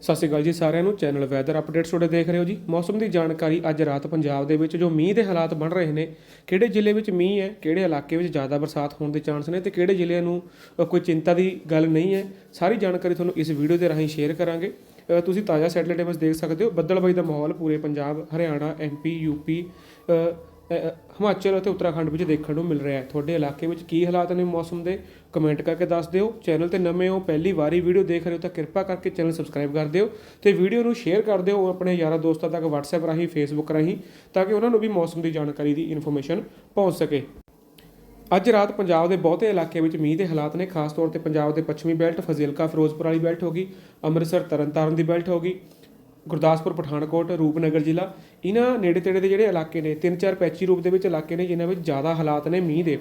ਸਤਿ ਸ਼੍ਰੀ ਅਕਾਲ ਜੀ ਸਾਰਿਆਂ ਨੂੰ। ਚੈਨਲ ਵੈਦਰ ਅਪਡੇਟਸ ਤੁਹਾਡੇ ਦੇਖ ਰਹੇ ਹੋ ਜੀ। ਮੌਸਮ ਦੀ ਜਾਣਕਾਰੀ ਅੱਜ ਰਾਤ ਪੰਜਾਬ ਦੇ ਵਿੱਚ ਜੋ ਮੀਂਹ ਦੇ ਹਾਲਾਤ ਬਣ ਰਹੇ ਨੇ ਕਿਹੜੇ ਜ਼ਿਲ੍ਹੇ ਵਿੱਚ ਮੀਂਹ ਹੈ ਕਿਹੜੇ ਇਲਾਕੇ ਵਿੱਚ ਜ਼ਿਆਦਾ ਬਰਸਾਤ ਹੋਣ ਦੇ ਚਾਂਸ ਨੇ ਤੇ ਕਿਹੜੇ ਜ਼ਿਲ੍ਹਿਆਂ ਨੂੰ ਕੋਈ ਚਿੰਤਾ ਦੀ ਗੱਲ ਨਹੀਂ ਹੈ। ਸਾਰੀ ਜਾਣਕਾਰੀ ਤੁਹਾਨੂੰ ਇਸ ਵੀਡੀਓ ਦੇ ਰਾਹੀਂ ਸ਼ੇਅਰ ਕਰਾਂਗੇ। ਤੁਸੀਂ ਤਾਜ਼ਾ ਸੈਟਲਾਈਟ ਇਮੇਜ ਦੇਖ ਸਕਦੇ ਹੋ। ਬੱਦਲਬਾਈ ਦਾ ਮਾਹੌਲ ਪੂਰੇ ਪੰਜਾਬ ਹਰਿਆਣਾ ਐਮਪੀ ਯੂਪੀ ਅ, ਅ, ਹਿਮਾਚਲ ਅਤੇ ਉੱਤਰਾਖੰਡ ਵਿੱਚ ਦੇਖਣ ਨੂੰ ਮਿਲ ਰਿਹਾ ਹੈ। ਤੁਹਾਡੇ ਇਲਾਕੇ ਵਿੱਚ ਕੀ ਹਾਲਾਤ ਨੇ ਮੌਸਮ ਦੇ? ਕਮੈਂਟ ਕਰਕੇ ਦੱਸ ਦਿਓ। ਚੈਨਲ ਤੇ ਨਵੇਂ ਹੋ, ਪਹਿਲੀ ਵਾਰੀ ਵੀਡੀਓ ਦੇਖ ਰਹੇ ਹੋ ਤਾਂ ਕਿਰਪਾ ਕਰਕੇ ਚੈਨਲ ਸਬਸਕ੍ਰਾਈਬ ਕਰ ਦਿਓ ਤੇ ਵੀਡੀਓ ਨੂੰ ਸ਼ੇਅਰ ਕਰ ਦਿਓ ਆਪਣੇ ਯਾਰਾਂ ਦੋਸਤਾਂ ਤੱਕ WhatsApp ਰਾਹੀਂ, Facebook ਰਾਹੀਂ ਤਾਂ ਕਿ ਉਹਨਾਂ ਨੂੰ ਵੀ ਮੌਸਮ ਦੀ ਜਾਣਕਾਰੀ ਦੀ ਇਨਫੋਰਮੇਸ਼ਨ ਪਹੁੰਚ ਸਕੇ। ਅੱਜ ਰਾਤ ਪੰਜਾਬ ਦੇ ਬਹੁਤੇ ਇਲਾਕੇ ਵਿੱਚ ਮੀਂਹ ਦੇ ਹਾਲਾਤ ਨੇ। ਖਾਸ ਤੌਰ ਤੇ ਪੰਜਾਬ ਦੇ ਪੱਛਮੀ ਬੈਲਟ ਫਜ਼ਿਲਕਾ, ਫਿਰੋਜ਼ਪੁਰ ਵਾਲੀ ਬੈਲਟ ਹੋ ਗਈ, ਅੰਮ੍ਰਿਤਸਰ, ਤਰਨਤਾਰਨ ਦੀ ਬੈਲਟ ਹੋ ਗਈ। ਗੁਰਦਾਸਪੁਰ, ਪਠਾਨਕੋਟ, ਰੂਪਨਗਰ ਜ਼ਿਲ੍ਹਾ। ਇਹਨਾਂ ਨੇੜੇ ਤੇੜੇ ਦੇ ਜਿਹੜੇ ਇਲਾਕੇ ਨੇ ਤਿੰਨ ਚਾਰ ਪੈਚੀ ਰੂਪ ਦੇ ਵਿੱਚ ਇਲਾਕੇ ਨੇ, ਜਿਨ੍ਹਾਂ ਵਿੱਚ ਜ਼ਿਆਦਾ ਹਾਲਾਤ ਨੇ ਮੀਂਹ ਦੇ।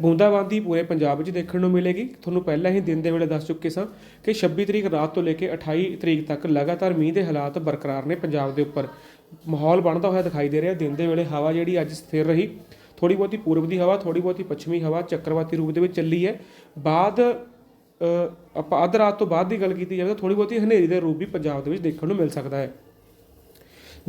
ਬੂੰਦਾਬਾਂਦੀ ਪੂਰੇ ਪੰਜਾਬ ਵਿੱਚ ਦੇਖਣ ਨੂੰ ਮਿਲੇਗੀ। ਤੁਹਾਨੂੰ ਪਹਿਲਾਂ ਹੀ ਦਿਨ ਦੇ ਵੇਲੇ ਦੱਸ ਚੁੱਕੇ ਸਾਂ ਕਿ 26 ਤਰੀਕ ਰਾਤ ਤੋਂ ਲੈ ਕੇ 28 ਤਰੀਕ ਤੱਕ ਲਗਾਤਾਰ ਮੀਂਹ ਦੇ ਹਾਲਾਤ ਬਰਕਰਾਰ ਨੇ ਪੰਜਾਬ ਦੇ ਉੱਪਰ। ਮਾਹੌਲ ਬਣਦਾ ਹੋਇਆ ਦਿਖਾਈ ਦੇ ਰਿਹਾ। ਦਿਨ ਦੇ ਵੇਲੇ ਹਵਾ ਜਿਹੜੀ ਅੱਜ ਸਥਿਰ ਰਹੀ। ਥੋੜੀ ਬਹੁਤੀ ਪੂਰਬ ਦੀ ਹਵਾ ਥੋੜੀ ਬਹੁਤੀ ਪੱਛਮੀ ਹਵਾ, ਚੱਕਰਵਾਤੀ ਰੂਪ ਦੇ ਵਿੱਚ ਚੱਲੀ ਹੈ। ਬਾਅਦ ਆਪਾਂ ਅੱਧ ਰਾਤ ਤੋਂ ਬਾਅਦ ਦੀ ਗੱਲ ਕੀਤੀ ਜਾਵੇ ਤਾਂ ਥੋੜੀ ਬਹੁਤੀ ਹਨੇਰੀ ਦੇ ਰੂਪ ਵੀ ਪੰਜਾਬ ਦੇ ਵਿੱਚ ਦੇਖਣ ਨੂੰ ਮਿਲ ਸਕਦਾ ਹੈ।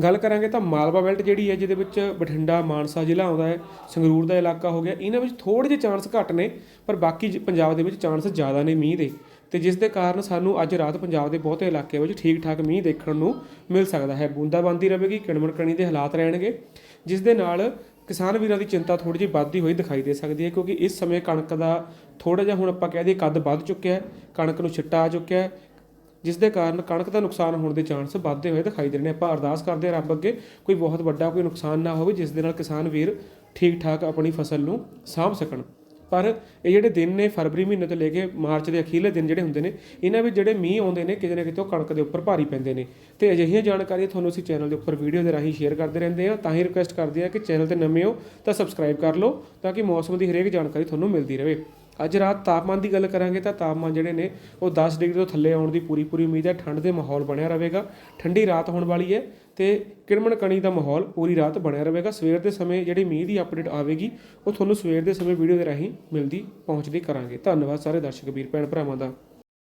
ਗੱਲ ਕਰਾਂਗੇ ਤਾਂ ਮਾਲਵਾ ਬੈਲਟ ਜਿਹੜੀ ਹੈ, ਜਿਹਦੇ ਵਿੱਚ ਬਠਿੰਡਾ, ਮਾਨਸਾ ਜ਼ਿਲ੍ਹਾ ਆਉਂਦਾ ਹੈ, ਸੰਗਰੂਰ ਦਾ ਇਲਾਕਾ ਹੋ ਗਿਆ। ਇਹਨਾਂ ਵਿੱਚ ਥੋੜੇ ਜਿਹੇ ਚਾਂਸ ਘੱਟ ਨੇ, ਪਰ ਬਾਕੀ ਜ- ਪੰਜਾਬ ਦੇ ਵਿੱਚ ਚਾਂਸ ਜ਼ਿਆਦਾ ਨੇ ਮੀਂਹ ਦੇ। ਤੇ ਜਿਸ ਦੇ ਕਾਰਨ ਸਾਨੂੰ ਅੱਜ ਰਾਤ ਪੰਜਾਬ ਦੇ ਬਹੁਤੇ ਇਲਾਕੇ ਵਿੱਚ ਠੀਕ ਠਾਕ ਮੀਂਹ ਦੇਖਣ ਨੂੰ ਮਿਲ ਸਕਦਾ ਹੈ। ਬੂੰਦਾਬਾਂਦੀ ਰਹੇਗੀ ਕਿਣਮਣ ਕਣੀ ਦੇ ਹਾਲਾਤ ਰਹਿਣਗੇ, ਜਿਸ ਦੇ ਨਾਲ ਕਿਸਾਨ ਵੀਰਾਂ ਦੀ ਚਿੰਤਾ ਥੋੜੀ ਜਿਹੀ ਵੱਧਦੀ ਹੋਈ ਦਿਖਾਈ ਦੇ ਸਕਦੀ ਹੈ ਕਿਉਂਕਿ ਇਸ ਸਮੇਂ ਕਣਕ ਦਾ ਥੋੜਾ ਜਿਹਾ ਹੁਣ ਆਪਾਂ ਕਹਿ ਦਈਏ ਕੱਦ ਵੱਧ ਚੁੱਕਿਆ ਹੈ, ਕਣਕ ਨੂੰ ਛਿੱਟਾ ਆ ਚੁੱਕਿਆ ਹੈ, ਜਿਸ ਦੇ ਕਾਰਨ ਕਣਕ ਦਾ ਨੁਕਸਾਨ ਹੋਣ ਦੇ ਚਾਂਸ ਵੱਧਦੇ ਹੋਏ ਦਿਖਾਈ ਦੇ ਰਹੇ ਨੇ। ਆਪਾਂ ਅਰਦਾਸ ਕਰਦੇ ਹਾਂ ਰੱਬ ਅੱਗੇ ਕੋਈ ਬਹੁਤ ਵੱਡਾ ਕੋਈ ਨੁਕਸਾਨ ਨਾ ਹੋਵੇ, ਜਿਸ ਦੇ ਨਾਲ ਕਿਸਾਨ ਵੀਰ ਠੀਕ ਠਾਕ ਆਪਣੀ ਫਸਲ ਨੂੰ ਸਾਂਭ ਸਕਣ। ਪਰ ਇਹ ਜਿਹੜੇ ਦਿਨ ਨੇ ਫਰਵਰੀ ਮਹੀਨੇ ਤੋਂ ਲੈ ਕੇ ਮਾਰਚ ਦੇ ਅਖੀਰਲੇ ਦਿਨ ਜਿਹੜੇ ਹੁੰਦੇ ਨੇ, ਇਹਨਾਂ ਵਿੱਚ ਜਿਹੜੇ ਮੀਂਹ ਆਉਂਦੇ ਨੇ, ਕਿਤੇ ਨਾ ਕਿਤੇ ਉਹ ਕਣਕ ਦੇ ਉੱਪਰ ਭਾਰੀ ਪੈਂਦੇ ਨੇ। ਤੇ ਅਜਿਹੀਆਂ ਜਾਣਕਾਰੀਆਂ ਤੁਹਾਨੂੰ ਅਸੀਂ ਚੈਨਲ ਦੇ ਉੱਪਰ ਵੀਡੀਓ ਦੇ ਰਾਹੀਂ ਸ਼ੇਅਰ ਕਰਦੇ ਰਹਿੰਦੇ ਹਾਂ। ਤਾਂ ਹੀ ਰਿਕੁਐਸਟ ਕਰਦੇ ਹਾਂ ਕਿ ਚੈਨਲ ਤੇ ਨਵੇਂ ਹੋ ਤਾਂ ਸਬਸਕ੍ਰਾਈਬ ਕਰ ਲਓ, ਤਾਂ ਕਿ ਮੌਸਮ ਦੀ ਹਰੇਕ ਜਾਣਕਾਰੀ ਤੁਹਾਨੂੰ ਮਿਲਦੀ ਰਹੇ। ਅੱਜ ਰਾਤ ਤਾਪਮਾਨ ਦੀ ਗੱਲ ਕਰਾਂਗੇ ਤਾਂ ਤਾਪਮਾਨ ਜਿਹੜੇ ਨੇ, ਉਹ 10 ਡਿਗਰੀ ਤੋਂ ਥੱਲੇ ਆਉਣ ਦੀ ਪੂਰੀ ਪੂਰੀ ਉਮੀਦ ਹੈ। ਠੰਡ ਦੇ ਮਾਹੌਲ ਬਣਿਆ ਰਹੇਗਾ। ਠੰਡੀ ਰਾਤ ਹੋਣ ਵਾਲੀ ਹੈ। ਤੇ ਕਿਰਮਣ ਕਣੀ ਦਾ ਮਾਹੌਲ ਪੂਰੀ ਰਾਤ ਬਣਿਆ ਰਹੇਗਾ। ਸਵੇਰ ਦੇ ਸਮੇਂ ਜਿਹੜੀ ਮੀਂਹ ਦੀ ਅਪਡੇਟ ਆਵੇਗੀ, ਉਹ ਤੁਹਾਨੂੰ ਸਵੇਰ ਦੇ ਸਮੇਂ ਵੀਡੀਓ ਦੇ ਰਾਹੀਂ ਮਿਲਦੀ, ਪਹੁੰਚਦੀ ਕਰਾਂਗੇ। ਧੰਨਵਾਦ ਸਾਰੇ ਦਰਸ਼ਕ, ਵੀਰ, ਭੈਣ, ਭਰਾਵਾਂ ਦਾ।